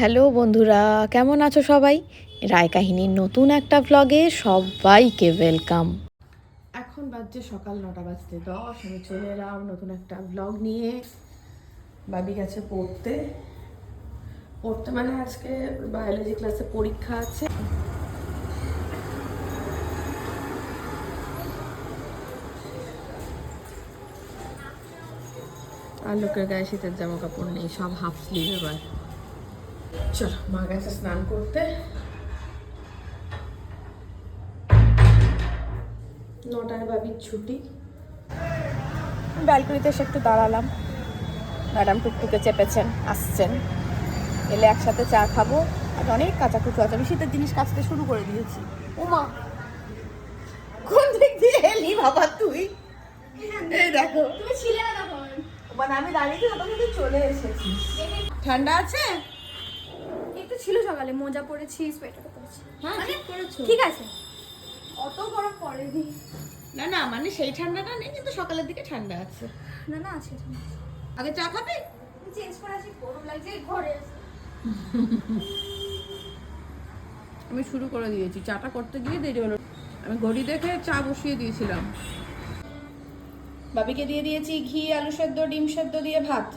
Hello বন্ধুরা, কেমন আছো সবাই? রায় কাহিনীর নতুন একটা ভ্লগে সবাইকে ওয়েলকাম এখন বাজছে সকাল নটা বাজতে দশ, আমি চলে এলাম নতুন একটা ভ্লগ নিয়ে। বাবি গেছে পড়তে। পড়তে মানে আজকে বায়োলজি ক্লাসে পরীক্ষা আছে। আর লোকের গায়ে শীতের জামা কাপড় নেই, সব হাফ স্লিভ এবার। চলো মা গেছে স্নান করতে। নটায় বাবির ছুটি। ব্যালকনিতে এসে একটু দাঁড়ালাম। ম্যাডাম টুকটুকে চেপেছেন আসছেন। এলে একসাথে চা খাব। আর অনেক কাঁচাকুচু আছে আমি শীতের জিনিস কাচতে শুরু করে দিয়েছি। ওমা কোন দিক দিয়ে এলি বাবা তুই? এই দেখো। তুমি ছিলে না তখন। মানে আমি দাঁড়িয়ে তুই চলে এসেছিস। ঠান্ডা আছে? একটু ছিল সকালে মোজা পরেছি সোয়েটার পরেছি। হ্যাঁ ঠিক করেছ। ঠিক আছে। অত গরম পড়েনি না না মানে সেই ঠান্ডাটা নেই কিন্তু সকালের দিকে ঠান্ডা আছে। না না আছে আগে চা খাবে? চেঞ্জ করে আসি গরম লাগছে ঘরে আমি শুরু করে দিয়েছি চাটা করতে গিয়ে দেরি হলো। আমি ঘড়ি দেখে চা বসিয়ে দিয়েছিলাম। বাবিকে দিয়ে দিয়েছি ঘি আলু সেদ্ধ ডিম সেদ্ধ দিয়ে ভাত।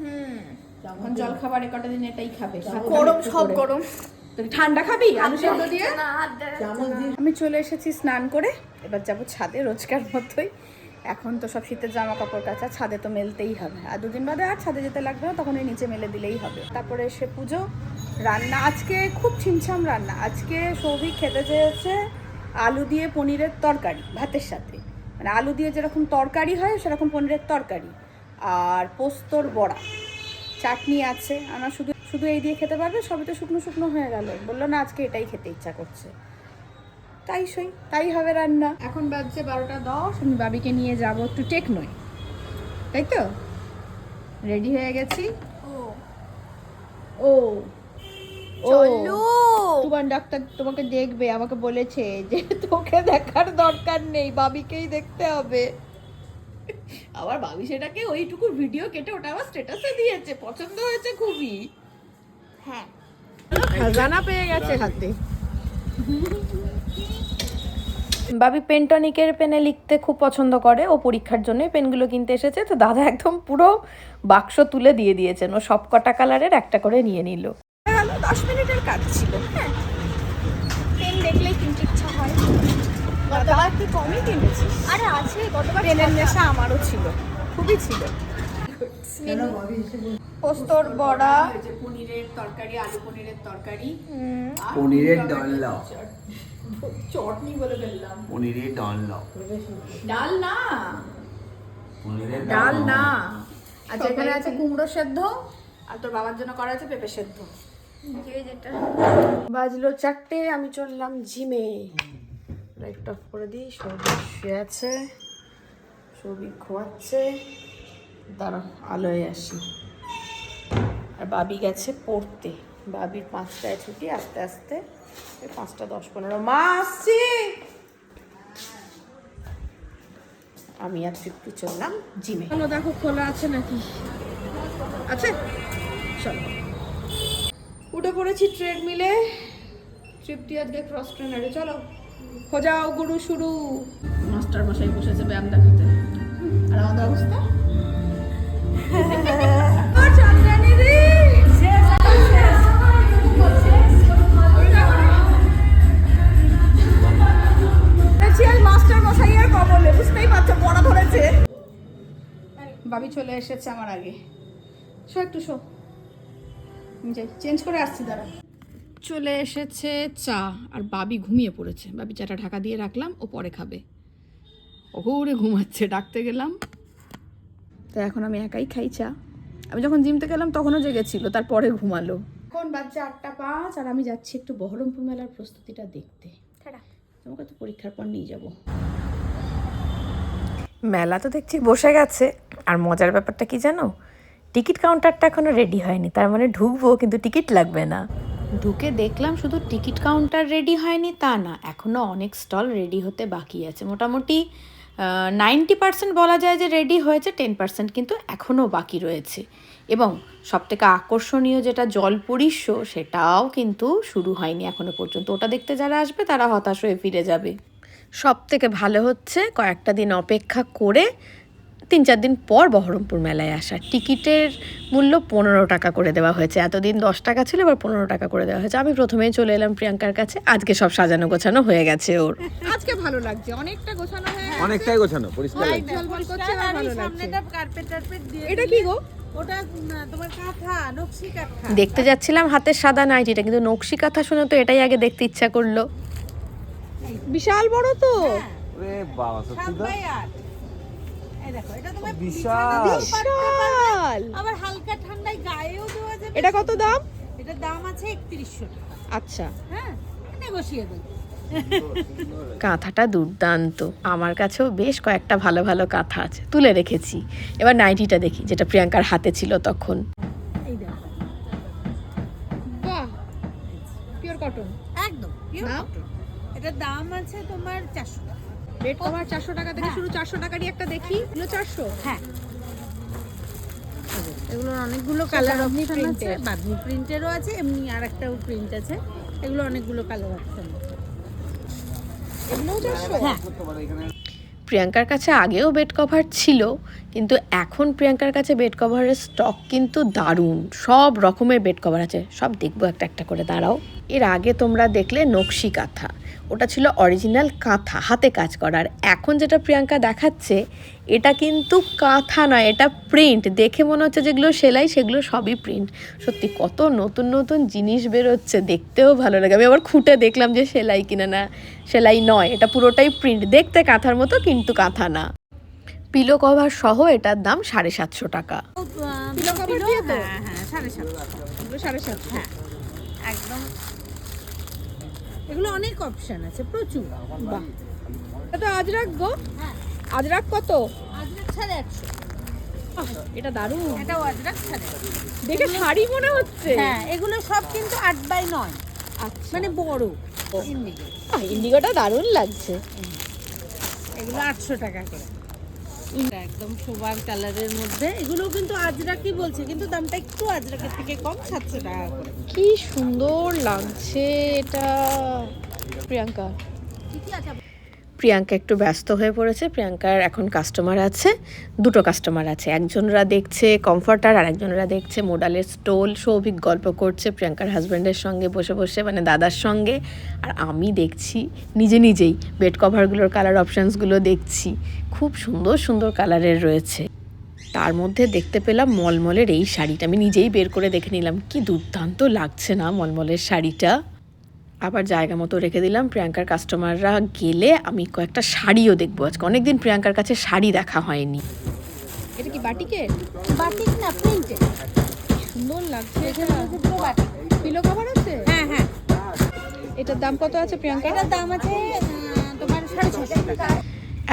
হুম। এখন জল খাবার কটা দিন এটাই খাবে। গরম সব গরম। ঠান্ডা খাবি? আলু সেদ্ধ দিয়ে। আমি চলে এসেছি স্নান করে। এবার যাব ছাদে রোজকার মতোই। এখন তো সব শীতের জামা কাপড় কাচা ছাদে তো মেলতেই হবে। আর দুদিন বাদে আর ছাদে যেতে লাগবে না তখন এই নিচে মেলে দিলেই হবে। তারপরে এসে পুজো রান্না। আজকে খুব ছিমছাম রান্না। আজকে সৌভিক খেতে চেয়েছে আলু দিয়ে পনিরের তরকারি ভাতের সাথে। মানে আলু দিয়ে যেরকম তরকারি হয় সেরকম পনিরের তরকারি। আর পোস্তর বড়া। চাটনি আছে। আমার শুধু শুধু এই দিয়ে খেতে পারবে? সবই তো শুকনো শুকনো হয়ে গেল। বলল না আজকে এটাই খেতে ইচ্ছা করছে। তাই সই তাই হবে রান্না। এখন বাজছে বারোটা দশ আমি বাবিকে নিয়ে যাব একটু টেকনোয়। তাই তো? রেডি হয়ে গেছি? ও। ও। ও। তোমার ডাক্তার তোমাকে দেখবে আমাকে বলেছে যে তোকে দেখার দরকার নেই বাবিকেই দেখতে হবে। আবার বাবি সেটাকে ওইটুকু ভিডিও কেটে ওটা আবার স্ট্যাটাসে দিয়েছে। পছন্দ হয়েছে খুবই। হ্যাঁ। খাজানা পেয়ে গেছে হাতে। বাবি পেন্টনিকের পেনে লিখতে খুব পছন্দ করে। ও পরীক্ষার জন্য পেনগুলো কিনতে এসেছে। তো দাদা একদম পুরো বাক্স তুলে দিয়ে দিয়েছেন। ও সব কটা কালারের একটা করে নিয়ে নিল। দশ মিনিটের কাজ ছিল। হ্যাঁ। পেন দেখলেই কিনতে ইচ্ছা হয়। গতবার তুই কমই কিনেছিস? আরে আছে গতবার পেনের নেশা আমারও ছিল খুবই ছিল। পোস্তর বড়া। পনিরের তরকারি আলু পনিরের তরকারি। পনিরের চটনি বলে ফেললাম। পনিরের ডালনা ডাল না। পনিরের ডাল না। আচ্ছা এখানে আছে কুমড়ো সেদ্ধ আর তোর বাবার জন্য করা আছে পেঁপে সেদ্ধ। যে যেটা। বাজলো চারটে আমি চললাম জিমে। লাইট অফ করে দিই সৌভিক শুয়ে আছে সৌভিক খোয়াচ্ছে। দাঁড়া আলোয় আসি। আর বাবি গেছে পড়তে। বাবির পাঁচটায় ছুটি, আস্তে আস্তে পাঁচটা, দশ, পনেরো। মা আমি আর তৃপ্তি চললাম জিমে। চলো দেখো খোলা আছে নাকি? আছে? চলো। উঠে পড়েছি ট্রেডমিলে। তৃপ্তি আজকে ক্রস ট্রেনারে চলো। খোঁজাও গুরু শুরু। মাস্টার মশাই বসেছে ব্যায়াম দেখাতে। আর আমাদের অবস্থা? মাস্টার মশাই আর কবলে বুঝতেই পারছ পড়া ধরেছে। বাবি চলে এসেছে আমার আগে। শো একটু শো। চেঞ্জ করে আসছি দাঁড়া। চলে এসেছে চা আর বাবি ঘুমিয়ে পড়েছে। বাবি চাটা ঢাকা দিয়ে রাখলাম ও পরে খাবে। ওরে ঘুমাচ্ছে ডাকতে গেলাম। তো এখন আমি একাই খাই চা। আমি যখন জিমতে গেলাম তখনও জেগেছিল তারপরে ঘুমালো। এখন বাচ্চা আটটা পাঁচ আর আমি যাচ্ছি একটু বহরমপুর মেলার প্রস্তুতিটা দেখতে। টাটা তোমাকে তো পরীক্ষার পর নিয়ে যাব। মেলা তো দেখছি বসে গেছে আর মজার ব্যাপারটা কি জানো? টিকিট কাউন্টারটা এখনও রেডি হয়নি তার মানে ঢুকবো কিন্তু টিকিট লাগবে না। ঢুকে দেখলাম শুধু টিকিট কাউন্টার রেডি হয়নি, তা না এখনও অনেক স্টল রেডি হতে বাকি আছে। মোটামুটি নাইনটি পার্সেন্ট বলা যায় যে রেডি হয়েছে টেন পার্সেন্ট কিন্তু এখনও বাকি রয়েছে। এবং সবথেকে আকর্ষণীয় যেটা জলপরীর শো সেটাও কিন্তু শুরু হয়নি এখনও পর্যন্ত। ওটা দেখতে যারা আসবে, তারা হতাশ হয়ে ফিরে যাবে। সব থেকে ভালো হচ্ছে কয়েকটা দিন অপেক্ষা করে তিন চার দিন পর বহরমপুর মেলায় আসা। টিকিটের মূল্য পনেরো টাকা করে দেওয়া হয়েছে। এতদিন দশ টাকা ছিল এবার পনেরো টাকা করে দেওয়া হয়েছে। আমি প্রথমেই চলে এলাম প্রিয়াঙ্কার কাছে। আজকে সব সাজানো গোছানো হয়ে গেছে ওর। আজকে ভালো লাগছে। অনেকটা গোছানো হয়ে অনেকটাই গোছানো পরিষ্কার লাগছে। ঝলমল করছে আর ভালো লাগছে। সামনেটা কার্পেট টার্পেট দিয়ে এটা কি গো? ওটা উম, তোমার কাঁথা নকশি কাঁথা। দেখতে যাচ্ছিলাম হাতের সাদা নাইটিটা কিন্তু নকশি কথা শুনে তো এটাই আগে দেখতে ইচ্ছা করল। বিশাল বড় তো। ওরে বাবা বিশাল। বিশাল। আবার হালকা ঠান্ডায় গায়েও দেওয়া যাবে এটা কত দাম? এটার দাম আছে একত্রিশশো আচ্ছা। হ্যাঁ কাঁথাটা দুর্দান্ত। আমার কাছেও বেশ কয়েকটা ভালো ভালো কাঁথা আছে। তুলে রেখেছি। এবার নাইটিটা দেখি যেটা প্রিয়াঙ্কার হাতে ছিল তখন। এই পিওর কটন একদম। এটার দাম আছে তোমার চারশো টাকা। রেড কভার চারশো টাকা থেকে শুরু চারশো টাকারই একটা দেখি। এগুলো চারশো? হ্যাঁ। এগুলোর অনেকগুলো কালার আপনি আছে। বাদমি প্রিন্টেরও আছে এমনি আর একটাও প্রিন্ট আছে। এগুলো অনেকগুলো কালার অপশন আছে। এগুলোও চারশো? হ্যাঁ। প্রিয়াঙ্কার কাছে আগেও বেড কভার ছিল, কিন্তু এখন প্রিয়াঙ্কার কাছে বেড কভারের স্টক কিন্তু দারুণ। সব রকমের বেড কভার আছে। সব দেখব একটা একটা করে, দাঁড়াও। এর আগে তোমরা দেখলে নকশি কাঁথা। ওটা ছিল অরিজিনাল কাঁথা, হাতে কাজ করার এখন যেটা প্রিয়াঙ্কা দেখাচ্ছে, এটা কিন্তু কাঁথা নয়, এটা প্রিন্ট দেখে মনে হচ্ছে যেগুলো সেলাই, সেগুলো সবই প্রিন্ট সত্যি কত নতুন নতুন জিনিস বেরোচ্ছে, দেখতেও ভালো লাগে। আমি আবার খুঁটে দেখলাম যে সেলাই কিনা না। সেলাই নয় এটা পুরোটাই প্রিন্ট দেখতে কাঁথার মতো কিন্তু কাঁথা না। পিলো কভার সহ এটার দাম সাড়ে সাতশো টাকা। হ্যাঁ হ্যাঁ হ্যাঁ। একদম। এগুলো অনেক অপশন আছে প্রচুর। বাহ। এটা গো। হ্যাঁ। আজরাক কত? আজরাক সাড়ে আটশো। এটা দারুণ। এটাও আজরাক সাড়ে আটশো। দেখে শাড়ি মনে হচ্ছে। হ্যাঁ এগুলো সব কিন্তু আট বাই নয়। আচ্ছা। মানে বড়। ইন্ডিগোটা। দারুণ লাগছে। এগুলো আটশো টাকা করে। এটা একদম সোবার কালারের মধ্যে। এগুলো কিন্তু আজরাকই বলছে কিন্তু দামটা একটু আজরাকের থেকে কম সাতশো টাকা করে। কি সুন্দর লাগছে এটা প্রিয়াঙ্কা। ঠিকই আছে। প্রিয়াঙ্কা একটু ব্যস্ত হয়ে পড়েছে। প্রিয়াঙ্কার এখন কাস্টমার আছে, দুটো কাস্টমার আছে। একজনরা দেখছে কমফর্টার আর একজনরা দেখছে মোডালের স্টোল সৌভিক গল্প করছে প্রিয়াঙ্কার হাজব্যান্ডের সঙ্গে বসে বসে মানে দাদার সঙ্গে। আর আমি দেখছি, নিজে নিজেই বেড কভারগুলোর কালার অপশানসগুলো দেখছি। খুব সুন্দর সুন্দর কালারের রয়েছে। তার মধ্যে দেখতে পেলাম মলমলের এই শাড়িটা। আমি নিজেই বের করে দেখে নিলাম, কি দুর্দান্ত লাগছে না মলমলের শাড়িটা। আবার জায়গা মতো রেখে দিলাম। প্রিয়াঙ্কার কাস্টমাররা গেলে আমি কয়েকটা শাড়িও দেখব। আজকে অনেকদিন প্রিয়াঙ্কার কাছে শাড়ি দেখা হয়নি। এটা কি বাটিকে বাটিক না প্রিন্টে সুন্দর লাগছে এটা। পুরো বাটিক। পিলো কভার আছে? হ্যাঁ হ্যাঁ। এটার দাম কত আছে প্রিয়াঙ্কা এটার দাম আছে তোমার সাড়ে ছশো টাকা।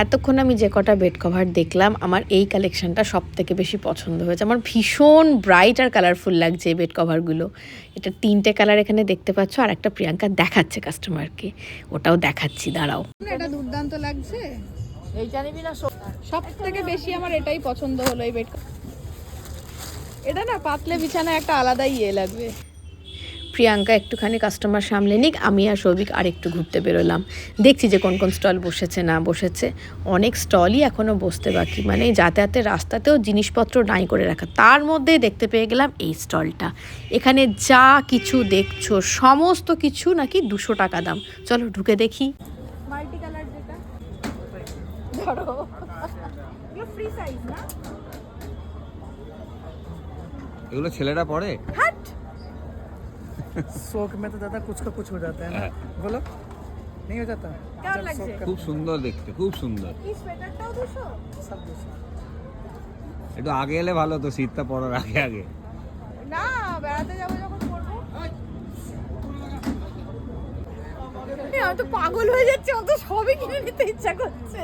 এতক্ষণ আমি যে কটা বেড কভার দেখলাম আমার এই কালেকশনটা সব থেকে বেশি পছন্দ হয়েছে। আমার ভীষণ ব্রাইট আর কালারফুল লাগছে এই বেড কভারগুলো এটা তিনটে কালার এখানে দেখতে পাচ্ছ আর একটা প্রিয়াঙ্কা দেখাচ্ছে কাস্টমারকে ওটাও দেখাচ্ছি দাঁড়াও। এটা দুর্দান্ত লাগছে। এইটা নিবি না সব? থেকে বেশি আমার এটাই পছন্দ হলো এই বেড এটা না পাতলে বিছানা একটা আলাদাই ইয়ে লাগবে। প্রিয়াঙ্কা একটুখানি কাস্টমার সামলে নিক আমি আর সৌভিক আর একটু ঘুরতে বেরোলাম। দেখছি যে কোন কোন স্টল বসেছে না বসেছে। অনেক স্টলই এখনও বসতে বাকি। মানে যাতায়াতের রাস্তাতেও জিনিসপত্র নাই করে রাখা। তার মধ্যেই দেখতে পেয়ে গেলাম এই স্টলটা এখানে যা কিছু দেখছ সমস্ত কিছু নাকি দুশো টাকা দাম। চলো ঢুকে দেখি। মাল্টি কালার যেটা। ধরো। ফ্রি সাইজ না? এগুলো ছেলেরা পরে शौक में तो दादा कुछ का कुछ हो जाता है ना बोलो नहीं हो जाता কেমন जब লাগছে शौक का খুব সুন্দর দেখতে খুব সুন্দর এই সোয়েটারটাও দুশো सब दूसरा একটু আগে এলে ভালো তো শীতটা পড়ার আগে আগে না বেড়াতে যাবো যখন করবো আমি তো পাগল হয়ে যাচ্ছে অত সবই কিনে নিতে ইচ্ছা করছে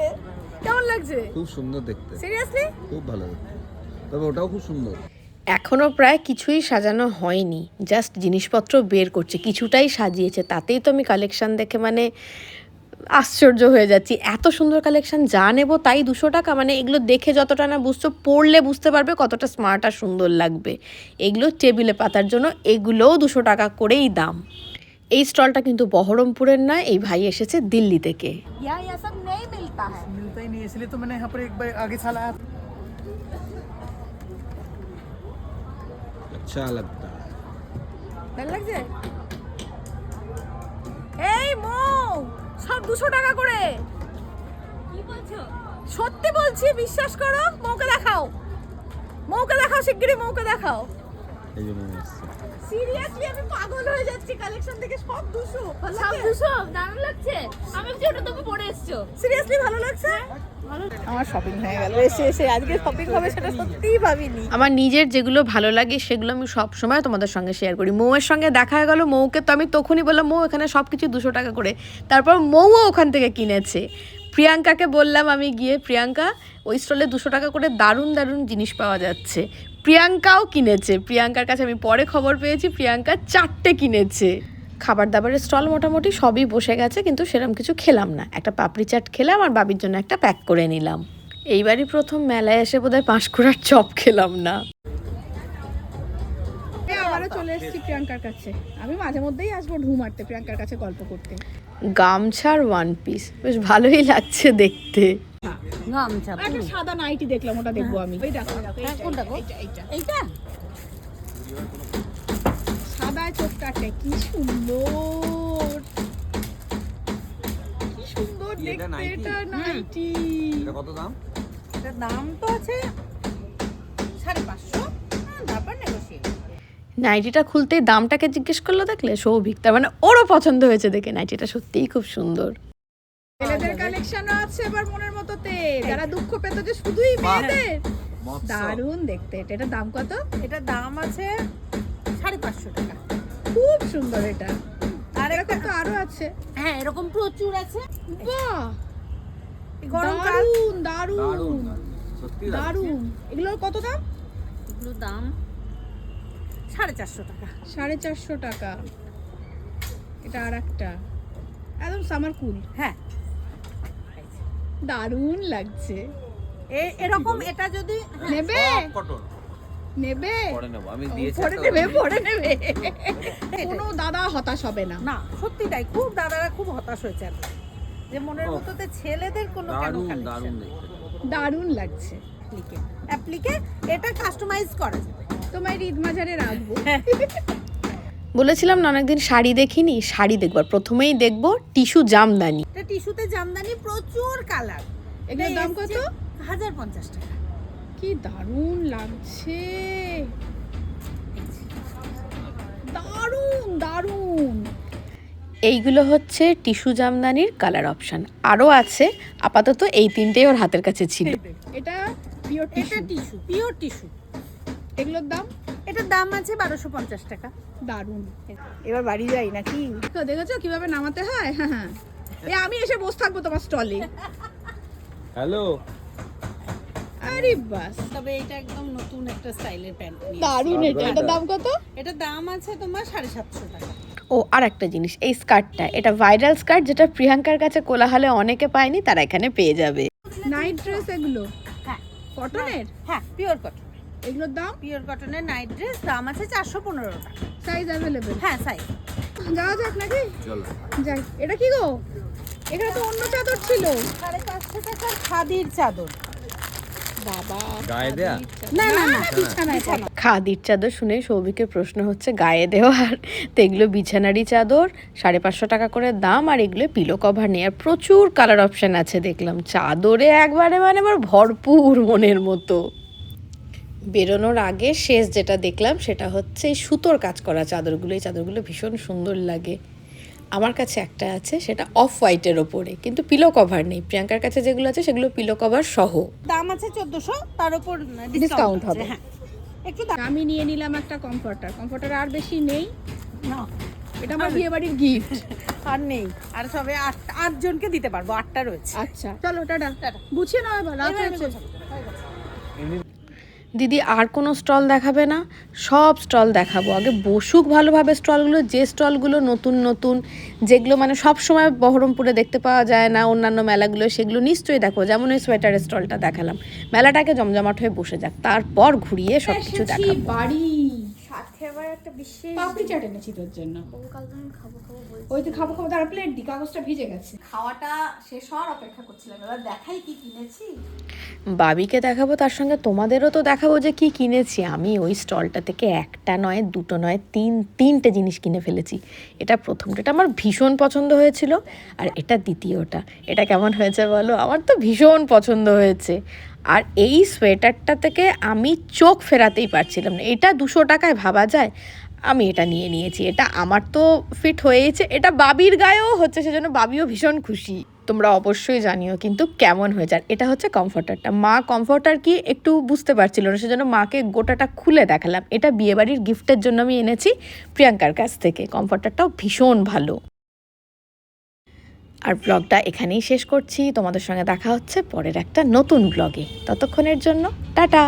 কেমন লাগছে খুব সুন্দর দেখতে সিরিয়াসলি খুব ভালো দেখতে তবে ওটাও খুব সুন্দর এখনও প্রায় কিছুই সাজানো হয়নি জাস্ট জিনিসপত্র বের করছে কিছুটাই সাজিয়েছে তাতেই তো আমি কালেকশন দেখে মানে আশ্চর্য হয়ে যাচ্ছি এত সুন্দর কালেকশন যা নেবো তাই দুশো টাকা মানে এগুলো দেখে যতটা না বুঝছো পড়লে বুঝতে পারবে কতটা স্মার্ট আর সুন্দর লাগবে এগুলো টেবিলে পাতার জন্য এগুলোও দুশো টাকা করেই দাম এই স্টলটা কিন্তু বহরমপুরের নয় এই ভাই এসেছে দিল্লি থেকে यहाँ यह सब नहीं मिलता है मिलता ही नहीं इसलिए तो मैंने यहाँ पर एक बार आगे साल अच्छा लगता है ভালো লাগছে এই মৌ সব দুশো টাকা করে কি বলছো সত্যি বলছি বিশ্বাস করো মৌকে দেখাও মৌকে দেখাও শিগগিরই মৌকে দেখাও এই যে মনে হচ্ছে সিরিয়াসলি আমি পাগল হয়ে যাচ্ছি কালেকশন থেকে সব ভালো সব দারুণ লাগছে। আমি ওটা তুমি পরে এসছো। সিরিয়াসলি ভালো লাগছে? আমার শপিং হয়ে গেল। এসে এসে আজকে শপিং হবে সেটা সত্যিই ভাবিনি। আমার নিজের যেগুলো ভালো লাগে সেগুলো আমি সব সময় তোমাদের সঙ্গে শেয়ার করি। মৌয়ের সঙ্গে দেখা হয়ে গেল। মৌকে তো আমি তখনই বললাম মৌ এখানে সব কিছু দুশো টাকা করে। তারপর মৌও ওখান থেকে কিনেছে। প্রিয়াঙ্কাকে বললাম আমি গিয়ে প্রিয়াঙ্কা ওই স্টলে দুশো টাকা করে দারুণ দারুণ জিনিস পাওয়া যাচ্ছে। প্রিয়াঙ্কাও কিনেছে। প্রিয়াঙ্কার কাছে আমি পরে খবর পেয়েছি প্রিয়াঙ্কা চারটে কিনেছে। খাবার দাবারের স্টল মোটামুটি সবই বসে গেছে কিন্তু সেরকম কিছু খেলাম না। একটা পাপড়ি চাট খেলাম আর বাবির জন্য একটা প্যাক করে নিলাম। এইবারই প্রথম মেলায় এসে বোধহয় পাঁশকুড়ার চপ খেলাম না। চলে এসেছি প্রিয়াঙ্কার কাছে। আমি মাঝে মধ্যেই আসব ঢু মারতে প্রিয়াঙ্কার কাছে গল্প করতে। গামছার ওয়ান পিস বেশ ভালোই লাগছে দেখতে। গামছা একটা সাদা নাইটি দেখলাম ওটা দেখব আমি। ওই দেখো ওই দেখো, কোনটা গো? এইটা, এইটা। এইটা। সাদা চোখটাকে কি সুন্দর। কি সুন্দর কি দেখতে এটা নাইটি। এটা কত দাম? তো আছে সাড়ে পাঁচশো। হ্যাঁ, তারপর নেগোসিয়েট নাইটিটা খুলতেই দামটাকে জিজ্ঞেস করল দেখলে সৌভিক। তার মানে ওরও পছন্দ হয়েছে দেখে নাইটিটা সত্যিই খুব সুন্দর। কালেকশনও আছে এবার মনের মতোতে। যারা দুঃখ পেত যে শুধুই মেয়েদের। দারুণ দেখতে। এটা এটার দাম কত? এটার দাম আছে সাড়ে পাঁচশো টাকা। খুব সুন্দর এটা। আর এরকম একটা তো আরও আছে। হ্যাঁ এরকম প্রচুর আছে। বাহ! এই গরমকাল দারুণ দারুণ। দারুণ দারুণ। দারুণ। এগুলোর কত দাম? এগুলোর দাম সাড়ে চারশো টাকা। সাড়ে চারশো টাকা। এটা আর একটা একদম সামার কুল হ্যাঁ। দারুণ লাগছে। এ- এরকম এটা যদি নেবে? কটন। নেবে? পরে নেব আমি দিয়েছি পরে নেবে। পরে নেবে। কোনো দাদা হতাশ হবে না। না সত্যি তাই খুব দাদারা খুব হতাশ হয়েছে আর যে মনের মতোতে ছেলেদের কোনো কেন দারুণ দারুণ দারুণ লাগছে। অ্যাপ্লিকে অ্যাপ্লিকে এটা কাস্টমাইজ করা যাবে। তোমায় ঈদ মাঝারে রাখব। বলেছিলাম না অনেকদিন শাড়ি দেখিনি শাড়ি দেখবার প্রথমেই দেখব টিস্যু জামদানি। এটা টিস্যুতে জামদানি প্রচুর কালার। এগুলোর দাম কত? হাজার পঞ্চাশ টাকা। কি দারুণ লাগছে। দারুণ দারুণ। এইগুলো হচ্ছে টিস্যু জামদানির কালার অপশান। আরও আছে আপাতত এই তিনটেই ওর হাতের কাছে ছিল। এটা পিওর টিস্যু পিওর টিস্যু। এগুলোর দাম? এটার দাম আছে বারোশো পঞ্চাশ টাকা। দারুণ। এবার বাড়ি যাই নাকি? তো দেখেছ কীভাবে নামাতে হয়? হ্যাঁ হ্যাঁ। এ আমি এসে বসে থাকব তোমার স্টলে হ্যালো। আরে বাস। তবে এটা একদম নতুন একটা স্টাইলের প্যান্ট দারুণ এটা। এটার দাম কত? এটার দাম আছে তোমার সাড়ে সাতশো টাকা। ও আর একটা জিনিস এই স্কার্টটা এটা ভাইরাল স্কার্ট যেটা প্রিয়াঙ্কার কাছে কোলাহলে অনেকে পায়নি তারা এখানে পেয়ে যাবে। নাইট ড্রেস এগুলো? হ্যাঁ। কটনের হ্যাঁ পিওর কটন এগুলোর দাম? পিওর কটনের নাইট ড্রেস দাম আছে চারশো পনেরো টাকা সাইজ অ্যাভেলেবেল হ্যাঁ সাইজ যাওয়া যাক নাকি? চলো। যাই। এটা কি গো? এখানে তো অন্য চাদর ছিল। সাড়ে পাঁচশো টাকার খাদির চাদর। বাবা না না না খাদির চাদর শুনে সৌভিকের প্রশ্ন হচ্ছে গায়ে দেওয়ার তো এগুলো বিছানারি চাদর সাড়ে পাঁচশো টাকা করে দাম আর এগুলো পিলো কভার নেই। আর প্রচুর কালার অপশান আছে দেখলাম। চাদরে একবারে মানে আবার ভরপুর মনের মতো। বেরোনোর আগে শেষ যেটা দেখলাম সেটা হচ্ছে এই সুতোর কাজ করা চাদরগুলো। এই চাদরগুলো ভীষণ সুন্দর লাগে। আমার কাছে একটা আছে সেটা অফ হোয়াইটের ওপরে কিন্তু পিলো কভার নেই। প্রিয়াঙ্কার কাছে যেগুলো আছে সেগুলো পিলো কভার সহ। দাম আছে চোদ্দশো তার উপর ডিসকাউন্ট হবে। হ্যাঁ। একটু দাম। আমি নিয়ে নিলাম একটা কমফর্টার কমফর্টার আর বেশি নেই। না। এটা আমার বিয়ে বাড়ির গিফট আর নেই। আর সবে আট আটজনকে দিতে পারব আটটা রয়েছে। আচ্ছা। চলো টাটা। টাটা। গুছিয়ে নাও এবার রাত হয়েছে। হয়ে। দিদি আর কোনো স্টল দেখাবে না সব স্টল দেখাবো। আগে বসুক ভালোভাবে স্টলগুলো যে স্টলগুলো নতুন নতুন যেগুলো মানে সব সময় বহরমপুরে দেখতে পাওয়া যায় না অন্যান্য মেলাগুলো সেগুলো নিশ্চয়ই দেখো। যেমন ওই সোয়েটারের স্টলটা দেখালাম। মেলাটাকে জমজমাট হয়ে বসে যাক তারপর ঘুরিয়ে সব কিছু দেখাবো। বাড়ি। বিশেষ পাপড়ি চাট এনেছি তোর জন্য। খাব খাব বলছি। ওই তো খাব খাব তার প্লেট দি কাগজটা ভিজে গেছে। খাওয়াটা শেষ হওয়ার অপেক্ষা করছিলাম এবার দেখাই কি কিনেছি। বাবিকে দেখাবো তার সঙ্গে তোমাদেরও তো দেখাবো যে কি কিনেছি। আমি ওই স্টলটা থেকে একটা নয় দুটো নয় তিন তিনটে জিনিস কিনে ফেলেছি। এটা প্রথমটা এটা আমার ভীষণ পছন্দ হয়েছিল। আর এটা দ্বিতীয়টা। এটা কেমন হয়েছে বলো? আমার তো ভীষণ পছন্দ হয়েছে। আর এই সোয়েটারটা থেকে আমি চোখ ফেরাতেই পারছিলাম না। এটা দুশো টাকায় ভাবা যায়? আমি এটা নিয়ে নিয়েছি। এটা আমার তো ফিট হয়েছে এটা বাবির গায়েও হচ্ছে, সেজন্য বাবিও ভীষণ খুশি। তোমরা অবশ্যই জানিও কিন্তু কেমন হয়েছে। আর এটা হচ্ছে কমফর্টারটা মা কমফর্টার কি একটু বুঝতে পারছিল না, সেজন্য মাকে গোটাটা খুলে দেখালাম। এটা বিয়েবাড়ির গিফটের জন্য আমি এনেছি প্রিয়াঙ্কার কাছ থেকে। কমফর্টারটাও ভীষণ ভালো। আর ব্লগটা এখানেই শেষ করছি। তোমাদের সঙ্গে দেখা হচ্ছে পরের একটা নতুন ব্লগে ততক্ষণের জন্য টাটা!